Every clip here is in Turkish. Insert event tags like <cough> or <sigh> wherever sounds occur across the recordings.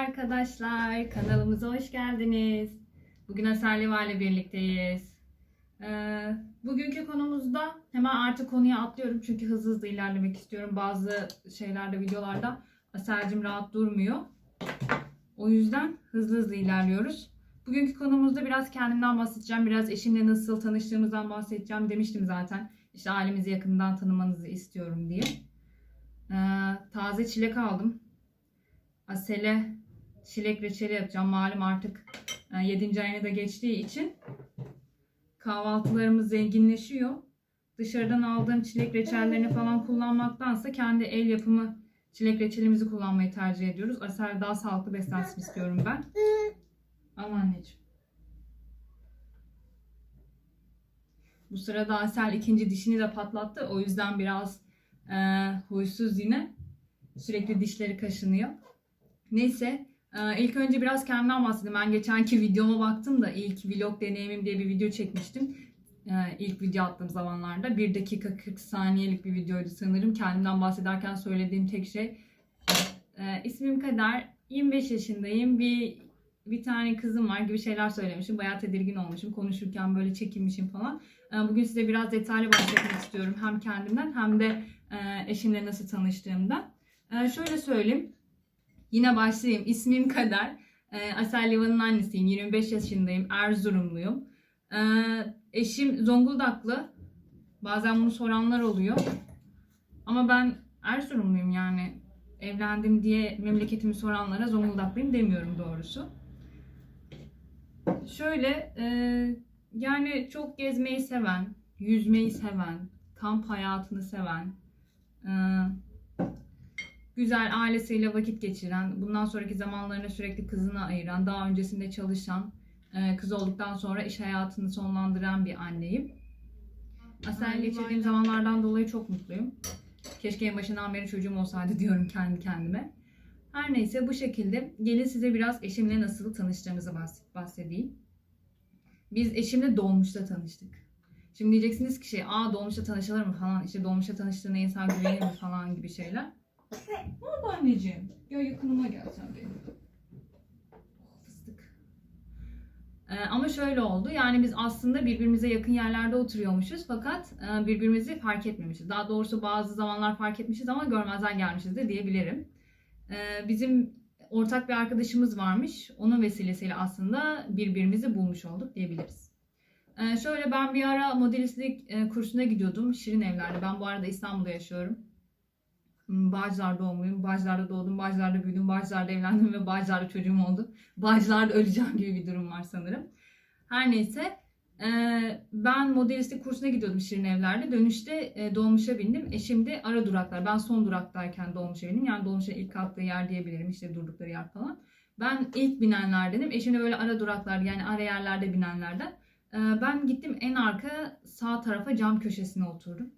arkadaşlar, kanalımıza hoş geldiniz. Bugün Aserliva ile birlikteyiz. Ee, bugünkü konumuzda hemen artık konuya atlıyorum çünkü hızlı hızlı ilerlemek istiyorum. Bazı şeylerde, videolarda Aselcim rahat durmuyor. O yüzden hızlı hızlı ilerliyoruz. Bugünkü konumuzda biraz kendimden bahsedeceğim, biraz eşimle nasıl tanıştığımızdan bahsedeceğim demiştim zaten. İşte ailemizi yakından tanımanızı istiyorum diye. Ee, taze çilek aldım. Asele çilek reçeli yapacağım. Malum artık 7. ayına da geçtiği için kahvaltılarımız zenginleşiyor. Dışarıdan aldığım çilek reçellerini falan kullanmaktansa kendi el yapımı çilek reçelimizi kullanmayı tercih ediyoruz. Asel daha sağlıklı beslensin istiyorum ben. Ama anneciğim. Bu sırada Asel ikinci dişini de patlattı. O yüzden biraz e, huysuz yine. Sürekli dişleri kaşınıyor. Neyse e, ilk önce biraz kendimden bahsedeyim. Ben geçenki videoma baktım da ilk vlog deneyimim diye bir video çekmiştim. E, ilk video attığım zamanlarda. 1 dakika 40 saniyelik bir videoydu sanırım. Kendimden bahsederken söylediğim tek şey. E, ismim Kader. 25 yaşındayım. Bir bir tane kızım var gibi şeyler söylemişim. Bayağı tedirgin olmuşum. Konuşurken böyle çekinmişim falan. Bugün size biraz detaylı bahsetmek istiyorum. Hem kendimden hem de e, eşimle nasıl tanıştığımdan. Şöyle söyleyeyim. Yine başlayayım. İsmim Kader. E, Asel Livan'ın annesiyim. 25 yaşındayım. Erzurumluyum. E, eşim Zonguldaklı. Bazen bunu soranlar oluyor. Ama ben Erzurumluyum yani. Evlendim diye memleketimi soranlara Zonguldaklıyım demiyorum doğrusu. Şöyle e, yani çok gezmeyi seven, yüzmeyi seven, kamp hayatını seven, e, güzel ailesiyle vakit geçiren, bundan sonraki zamanlarını sürekli kızına ayıran, daha öncesinde çalışan, e, kız olduktan sonra iş hayatını sonlandıran bir anneyim. Asel geçirdiğim zamanlardan dolayı çok mutluyum. Keşke en başından beri çocuğum olsaydı diyorum kendi kendime. Her neyse bu şekilde gelin size biraz eşimle nasıl tanıştığımızı bahs- bahsedeyim. Biz eşimle dolmuşta tanıştık. Şimdi diyeceksiniz ki şey, aa dolmuşta tanışılır mı falan, işte dolmuşta tanıştığına insan güvenir mi falan gibi şeyler. Ne oldu anneciğim? Gel yakınıma gel sen benim. Oh, Fıstık. Ee, ama şöyle oldu. Yani biz aslında birbirimize yakın yerlerde oturuyormuşuz fakat e, birbirimizi fark etmemişiz. Daha doğrusu bazı zamanlar fark etmişiz ama görmezden gelmişiz de diyebilirim. Ee, bizim ortak bir arkadaşımız varmış. Onun vesilesiyle aslında birbirimizi bulmuş olduk diyebiliriz. Ee, şöyle ben bir ara modelistlik e, kursuna gidiyordum. Şirin Evler'de. Ben bu arada İstanbul'da yaşıyorum. Hmm, Bağcılar doğumluyum. Bağcılar'da doğdum, Bağcılar'da büyüdüm, Bağcılar'da evlendim ve Bağcılar'da çocuğum oldu. Bağcılar'da öleceğim gibi bir durum var sanırım. Her neyse e, ben modelistlik kursuna gidiyordum Şirin Evler'de. Dönüşte e, dolmuşa bindim. Eşim de ara duraklar. Ben son duraktayken dolmuşa bindim. Yani dolmuşa ilk kalktığı yer diyebilirim. işte durdukları yer falan. Ben ilk binenlerdenim. Eşim de böyle ara duraklar yani ara yerlerde binenlerden. E, ben gittim en arka sağ tarafa cam köşesine oturdum.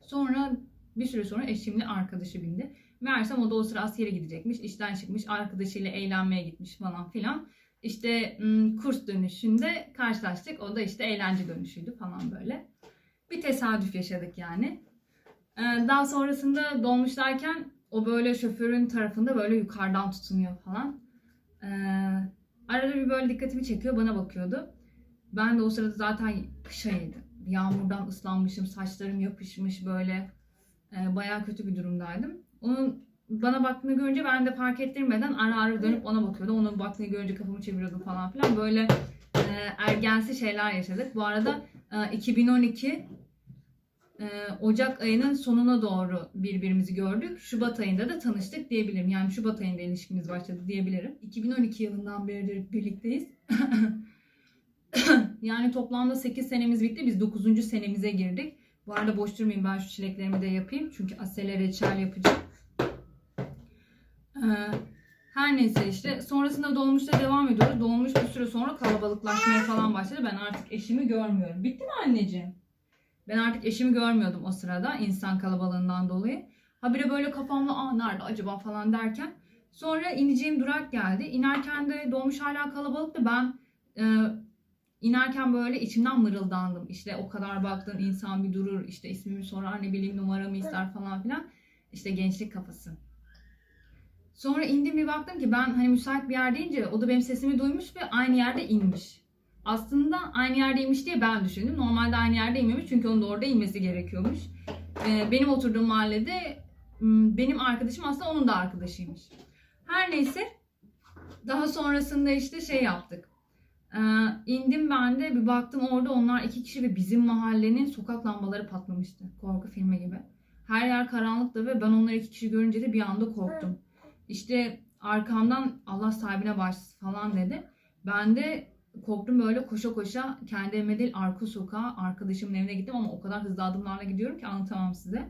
Sonra bir süre sonra eşimle arkadaşı bindi. Meğersem o da o sıra askere gidecekmiş. İşten çıkmış. Arkadaşıyla eğlenmeye gitmiş falan filan. İşte kurs dönüşünde karşılaştık. O da işte eğlence dönüşüydü falan böyle. Bir tesadüf yaşadık yani. Daha sonrasında dolmuşlarken o böyle şoförün tarafında böyle yukarıdan tutunuyor falan. Arada bir böyle dikkatimi çekiyor bana bakıyordu. Ben de o sırada zaten kış ayıydı. Yağmurdan ıslanmışım, saçlarım yapışmış böyle. Ee, bayağı kötü bir durumdaydım. Onun bana baktığını görünce ben de fark ettirmeden ara ara dönüp ona bakıyordum. Onun baktığını görünce kafamı çeviriyordum falan filan. Böyle e, ergensi şeyler yaşadık. Bu arada e, 2012 e, Ocak ayının sonuna doğru birbirimizi gördük. Şubat ayında da tanıştık diyebilirim. Yani Şubat ayında ilişkimiz başladı diyebilirim. 2012 yılından beridir birlikteyiz. <laughs> yani toplamda 8 senemiz bitti. Biz 9. senemize girdik. Bu arada boş durmayayım ben şu çileklerimi de yapayım. Çünkü asele reçel yapacağım. Ee, her neyse işte sonrasında dolmuşta devam ediyoruz. Dolmuş bir süre sonra kalabalıklaşmaya falan başladı. Ben artık eşimi görmüyorum. Bitti mi anneciğim? Ben artık eşimi görmüyordum o sırada insan kalabalığından dolayı. Habire böyle kafamda aa nerede acaba falan derken sonra ineceğim durak geldi. İnerken de dolmuş hala kalabalıktı. Ben e, inerken böyle içimden mırıldandım. İşte o kadar baktın insan bir durur işte ismimi sorar ne bileyim numaramı ister falan filan. İşte gençlik kafası. Sonra indim bir baktım ki ben hani müsait bir yer deyince o da benim sesimi duymuş ve aynı yerde inmiş. Aslında aynı yerde inmiş diye ben düşündüm. Normalde aynı yerde inmemiş çünkü onun da orada inmesi gerekiyormuş. Ee, benim oturduğum mahallede benim arkadaşım aslında onun da arkadaşıymış. Her neyse daha sonrasında işte şey yaptık. Ee, indim ben de bir baktım orada onlar iki kişi ve bizim mahallenin sokak lambaları patlamıştı. Korku filmi gibi. Her yer karanlıktı ve ben onları iki kişi görünce de bir anda korktum. İşte arkamdan Allah sahibine başlasın falan dedi. Ben de korktum böyle koşa koşa kendi evime değil arka sokağa arkadaşımın evine gittim ama o kadar hızlı adımlarla gidiyorum ki anlatamam size.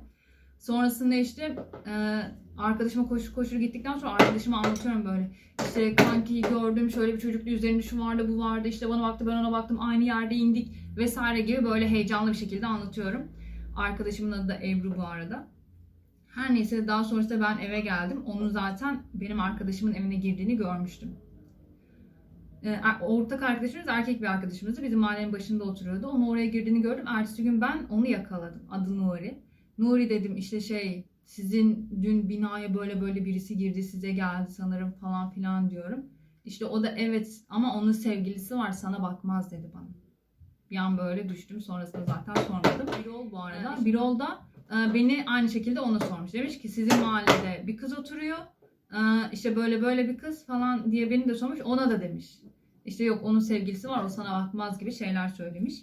Sonrasında işte e, arkadaşıma koşur koşur gittikten sonra arkadaşıma anlatıyorum böyle. İşte kanki gördüm şöyle bir çocuklu üzerinde şu vardı bu vardı işte bana baktı ben ona baktım aynı yerde indik vesaire gibi böyle heyecanlı bir şekilde anlatıyorum. Arkadaşımın adı da Ebru bu arada. Her neyse daha sonrasında ben eve geldim. Onun zaten benim arkadaşımın evine girdiğini görmüştüm. Ee, ortak arkadaşımız erkek bir arkadaşımızdı. Bizim mahallenin başında oturuyordu. Onu oraya girdiğini gördüm. Ertesi gün ben onu yakaladım. Adı Nuri. Nuri dedim işte şey sizin dün binaya böyle böyle birisi girdi size geldi sanırım falan filan diyorum. İşte o da evet ama onun sevgilisi var sana bakmaz dedi bana. Bir an böyle düştüm. Sonrasında zaten sormadım. Birol bu arada. Birol da e, beni aynı şekilde ona sormuş. Demiş ki sizin mahallede bir kız oturuyor. E, işte böyle böyle bir kız falan diye beni de sormuş. Ona da demiş. İşte yok onun sevgilisi var o sana bakmaz gibi şeyler söylemiş.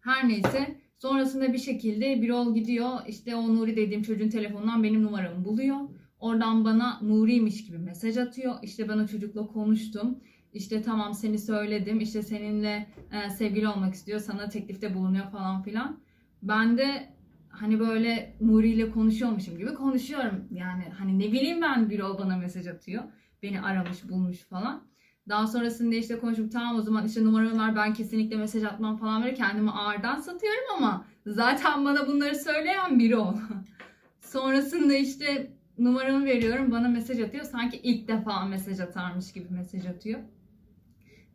Her neyse sonrasında bir şekilde Birol gidiyor işte o Nuri dediğim çocuğun telefonundan benim numaramı buluyor. Oradan bana Nuri'ymiş gibi mesaj atıyor. İşte ben o çocukla konuştum. İşte tamam seni söyledim. İşte seninle e, sevgili olmak istiyor. Sana teklifte bulunuyor falan filan. Ben de hani böyle Nuri ile konuşuyormuşum gibi konuşuyorum. Yani hani ne bileyim ben Birol bana mesaj atıyor. Beni aramış bulmuş falan. Daha sonrasında işte konuşup tamam o zaman işte numaramı ver ben kesinlikle mesaj atmam falan böyle kendimi ağırdan satıyorum ama zaten bana bunları söyleyen biri o. <laughs> Sonrasında işte numaramı veriyorum bana mesaj atıyor. Sanki ilk defa mesaj atarmış gibi mesaj atıyor.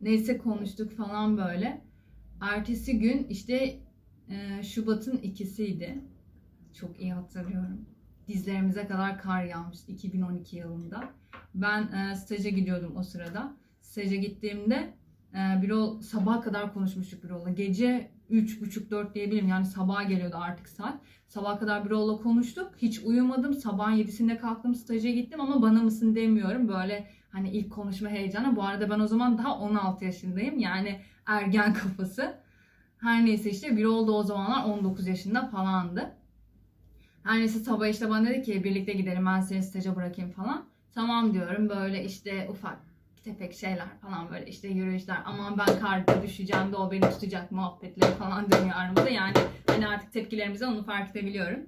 Neyse konuştuk falan böyle. Ertesi gün işte e, Şubat'ın ikisiydi. Çok iyi hatırlıyorum. Dizlerimize kadar kar yağmıştı 2012 yılında. Ben e, staja gidiyordum o sırada staja gittiğimde e, Birol sabaha kadar konuşmuştuk Birol'la. Gece 3.30-4 diyebilirim yani sabaha geliyordu artık saat. Sabaha kadar Birol'la konuştuk. Hiç uyumadım. Sabahın 7'sinde kalktım staja gittim ama bana mısın demiyorum. Böyle hani ilk konuşma heyecanı. Bu arada ben o zaman daha 16 yaşındayım. Yani ergen kafası. Her neyse işte Birol da o zamanlar 19 yaşında falandı. Her neyse sabah işte bana dedi ki birlikte gidelim ben seni staja bırakayım falan. Tamam diyorum böyle işte ufak tefek şeyler falan böyle işte yürüyüşler aman ben karda düşeceğim de o beni tutacak muhabbetleri falan dönüyor aramızda yani hani artık tepkilerimize onu fark edebiliyorum.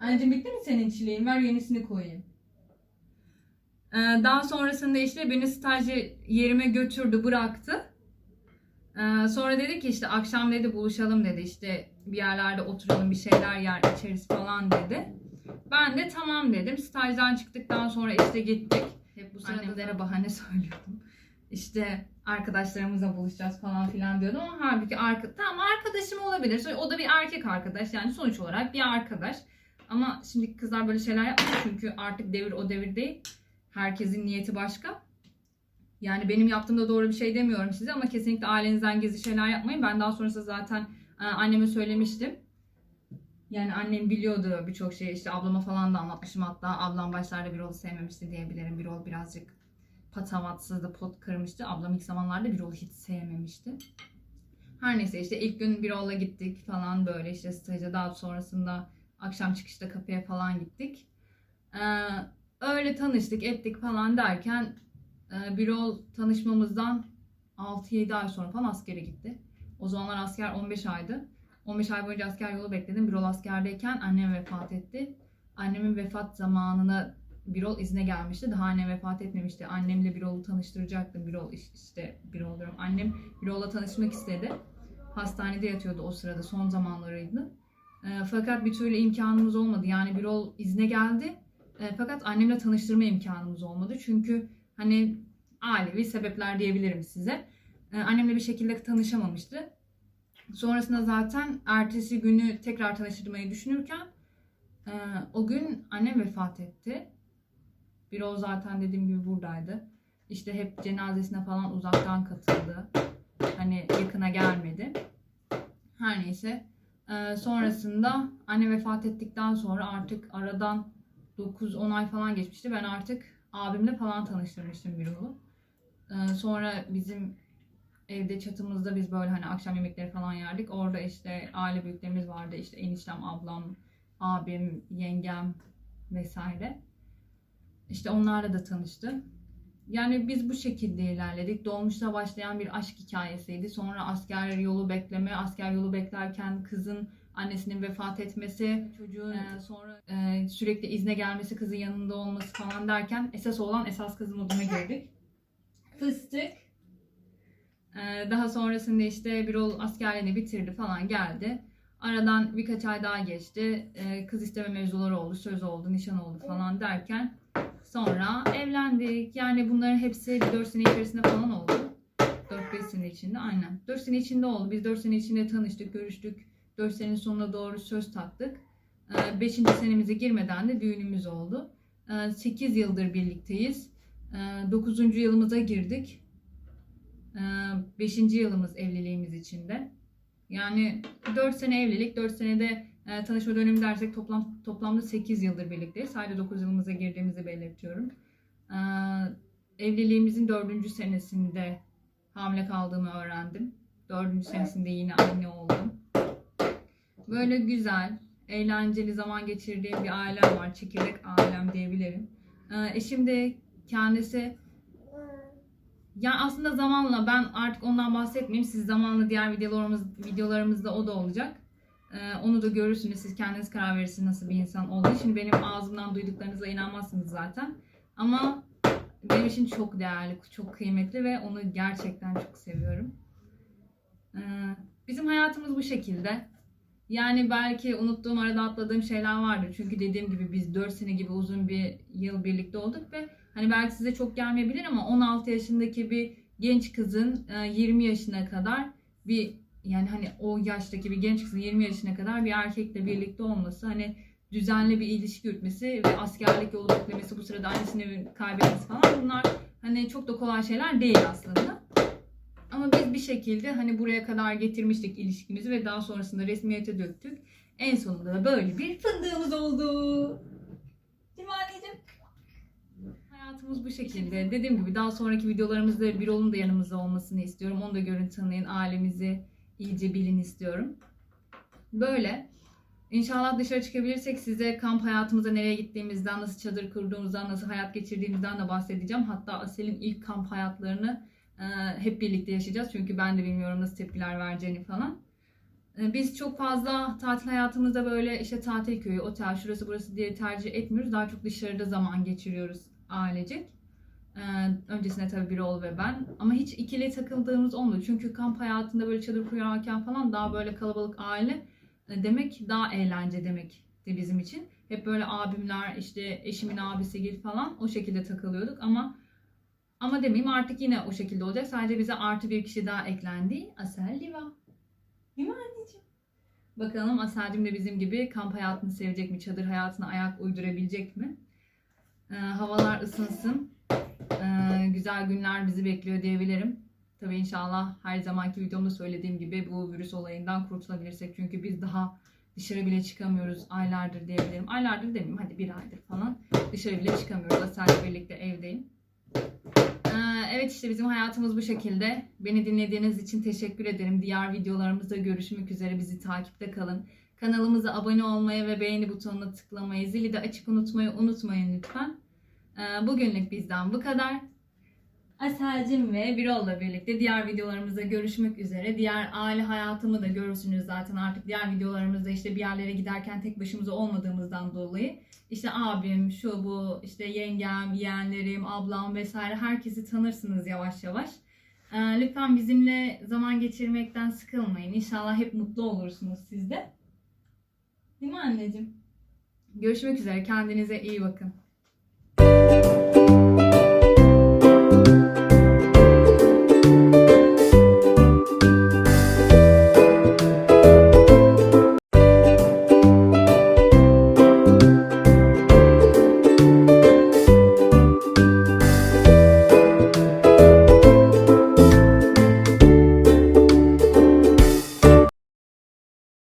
Anneciğim bitti mi senin çileğin? Ver yenisini koyayım. Ee, daha sonrasında işte beni stajı yerime götürdü bıraktı. Ee, sonra dedi ki işte akşam dedi buluşalım dedi işte bir yerlerde oturalım bir şeyler yer içeriz falan dedi. Ben de tamam dedim. Stajdan çıktıktan sonra işte gittik. Hep bu sırada Annemlere bahane <laughs> söylüyordum. İşte arkadaşlarımızla buluşacağız falan filan diyordum ama halbuki arka, tamam arkadaşım olabilir. O da bir erkek arkadaş yani sonuç olarak bir arkadaş. Ama şimdi kızlar böyle şeyler yapmıyor çünkü artık devir o devir değil. Herkesin niyeti başka. Yani benim yaptığımda doğru bir şey demiyorum size ama kesinlikle ailenizden gizli şeyler yapmayın. Ben daha sonrasında zaten e, anneme söylemiştim. Yani annem biliyordu birçok şey. İşte ablama falan da anlatmışım hatta. Ablam başlarda bir Birol'u sevmemişti diyebilirim. bir Birol birazcık patavatsızdı, pot kırmıştı. Ablam ilk zamanlarda bir Birol'u hiç sevmemişti. Her neyse işte ilk gün bir Birol'la gittik falan böyle işte staja daha sonrasında akşam çıkışta kafeye falan gittik. Ee, öyle tanıştık ettik falan derken e, Birol tanışmamızdan 6-7 ay sonra falan askere gitti. O zamanlar asker 15 aydı. 15 ay boyunca asker yolu bekledim. Birol askerdeyken annem vefat etti. Annemin vefat zamanına Birol izne gelmişti. Daha annem vefat etmemişti. Annemle Birol'u tanıştıracaktım. Birol işte Birol diyorum. Annem Birol'la tanışmak istedi. Hastanede yatıyordu o sırada. Son zamanlarıydı. E, fakat bir türlü imkanımız olmadı. Yani Birol izne geldi. E, fakat annemle tanıştırma imkanımız olmadı. Çünkü hani ailevi sebepler diyebilirim size. E, annemle bir şekilde tanışamamıştı. Sonrasında zaten ertesi günü tekrar tanıştırmayı düşünürken e, o gün annem vefat etti. Birol zaten dediğim gibi buradaydı. İşte hep cenazesine falan uzaktan katıldı. Hani yakına gelmedi. Her neyse. Ee, sonrasında anne vefat ettikten sonra artık aradan 9-10 ay falan geçmişti. Ben artık abimle falan tanıştırmıştım Birol'u. Ee, sonra bizim evde çatımızda biz böyle hani akşam yemekleri falan yerdik. Orada işte aile büyüklerimiz vardı. İşte eniştem, ablam, abim, yengem vesaire. İşte onlarla da tanıştı. Yani biz bu şekilde ilerledik. Dolmuşta başlayan bir aşk hikayesiydi. Sonra asker yolu bekleme, asker yolu beklerken kızın annesinin vefat etmesi, çocuğun e, sonra e, sürekli izne gelmesi, kızın yanında olması falan derken esas olan esas kızın moduna girdik. Fıstık. E, daha sonrasında işte Birol askerliğini bitirdi falan geldi. Aradan birkaç ay daha geçti. E, kız isteme mevzuları oldu, söz oldu, nişan oldu falan derken sonra evlendik. Yani bunların hepsi 4 sene içerisinde falan oldu. 4-5 sene içinde aynen. 4 sene içinde oldu. Biz 4 sene içinde tanıştık, görüştük. 4 senenin sonuna doğru söz taktık. 5. senemize girmeden de düğünümüz oldu. 8 yıldır birlikteyiz. 9. yılımıza girdik. 5. yılımız evliliğimiz içinde. Yani 4 sene evlilik, 4 senede e, tanışma dönemi dersek toplam toplamda 8 yıldır birlikteyiz. Sadece 9 yılımıza girdiğimizi belirtiyorum. E, evliliğimizin 4. senesinde hamile kaldığımı öğrendim. 4. senesinde yine anne oldum. Böyle güzel, eğlenceli zaman geçirdiğim bir ailem var. Çekirdek ailem diyebilirim. E, eşim de kendisi yani aslında zamanla ben artık ondan bahsetmeyeyim. Siz zamanla diğer videolarımız, videolarımızda o da olacak. Ee, onu da görürsünüz. Siz kendiniz karar verirsiniz nasıl bir insan olduğu. Şimdi benim ağzımdan duyduklarınıza inanmazsınız zaten. Ama benim için çok değerli, çok kıymetli ve onu gerçekten çok seviyorum. Ee, bizim hayatımız bu şekilde. Yani belki unuttuğum arada atladığım şeyler vardır. Çünkü dediğim gibi biz 4 sene gibi uzun bir yıl birlikte olduk ve hani belki size çok gelmeyebilir ama 16 yaşındaki bir genç kızın e, 20 yaşına kadar bir yani hani o yaştaki bir genç kızın 20 yaşına kadar bir erkekle birlikte olması hani düzenli bir ilişki yürütmesi ve askerlik yolu beklemesi bu sırada annesini kaybetmesi falan bunlar hani çok da kolay şeyler değil aslında. Ama biz bir şekilde hani buraya kadar getirmiştik ilişkimizi ve daha sonrasında resmiyete döktük. En sonunda da böyle bir fındığımız oldu. Değil mi anneciğim? Hayatımız bu şekilde. Dediğim gibi daha sonraki videolarımızda bir olun da yanımızda olmasını istiyorum. Onu da görün tanıyın. Ailemizi iyice bilin istiyorum. Böyle. İnşallah dışarı çıkabilirsek size kamp hayatımıza nereye gittiğimizden, nasıl çadır kurduğumuzdan, nasıl hayat geçirdiğimizden de bahsedeceğim. Hatta Asel'in ilk kamp hayatlarını e, hep birlikte yaşayacağız. Çünkü ben de bilmiyorum nasıl tepkiler vereceğini falan. E, biz çok fazla tatil hayatımızda böyle işte tatil köyü, otel, şurası burası diye tercih etmiyoruz. Daha çok dışarıda zaman geçiriyoruz ailecek. Ee, öncesinde tabii Birol ve ben. Ama hiç ikili takıldığımız olmadı. Çünkü kamp hayatında böyle çadır kurarken falan daha böyle kalabalık aile e, demek daha eğlence demek de bizim için. Hep böyle abimler işte eşimin abisi gibi falan o şekilde takılıyorduk ama ama demeyeyim artık yine o şekilde olacak. Sadece bize artı bir kişi daha eklendi. Asel Liva. Değil mi anneciğim? Bakalım Asel'cim de bizim gibi kamp hayatını sevecek mi? Çadır hayatına ayak uydurabilecek mi? Ee, havalar ısınsın. Ee, güzel günler bizi bekliyor diyebilirim. Tabii inşallah her zamanki videomda söylediğim gibi bu virüs olayından kurtulabilirsek. Çünkü biz daha dışarı bile çıkamıyoruz aylardır diyebilirim. Aylardır demeyeyim hadi bir aydır falan. Dışarı bile çıkamıyoruz. Asel'le birlikte evdeyim. Ee, evet işte bizim hayatımız bu şekilde. Beni dinlediğiniz için teşekkür ederim. Diğer videolarımızda görüşmek üzere. Bizi takipte kalın. Kanalımıza abone olmayı ve beğeni butonuna tıklamayı, zili de açık unutmayı unutmayın lütfen. Ee, Bugünlük bizden bu kadar. Aselcim ve Birol'la birlikte diğer videolarımızda görüşmek üzere. Diğer aile hayatımı da görürsünüz zaten artık diğer videolarımızda işte bir yerlere giderken tek başımıza olmadığımızdan dolayı. işte abim, şu bu, işte yengem, yeğenlerim, ablam vesaire herkesi tanırsınız yavaş yavaş. Ee, Lütfen bizimle zaman geçirmekten sıkılmayın. İnşallah hep mutlu olursunuz siz de. Değil mi anneciğim? Görüşmek üzere. Kendinize iyi bakın.